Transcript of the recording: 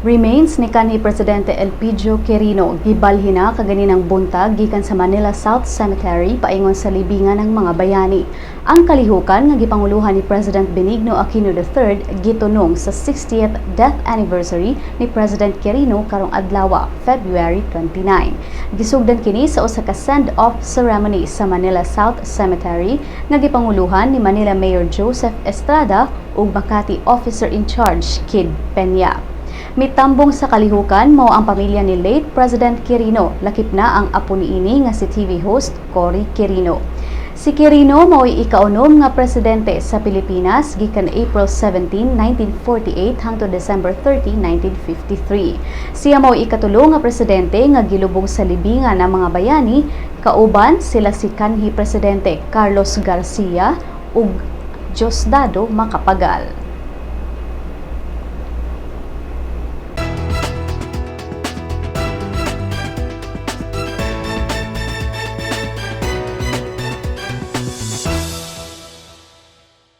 Remains ni kanhi Presidente Elpidio Quirino gibalhina kaganinang buntag gikan sa Manila South Cemetery paingon sa libingan ng mga bayani. Ang kalihukan nga gipanguluhan ni President Benigno Aquino III gitunong sa 60th death anniversary ni President Quirino karong adlaw February 29. Gisugdan kini sa usa ka send-off ceremony sa Manila South Cemetery nga gipanguluhan ni Manila Mayor Joseph Estrada ug Makati Officer in Charge Kid Peña. Mitambong sa kalihukan mao ang pamilya ni late President Quirino, lakip na ang apo niini nga si TV host Cory Quirino. Si Quirino mao'y ikaunom nga presidente sa Pilipinas gikan April 17, 1948 hangtod December 30, 1953. Siya mao'y ikatulo nga presidente nga gilubong sa libingan ng mga bayani, kauban sila si kanhi presidente Carlos Garcia ug Diosdado Macapagal.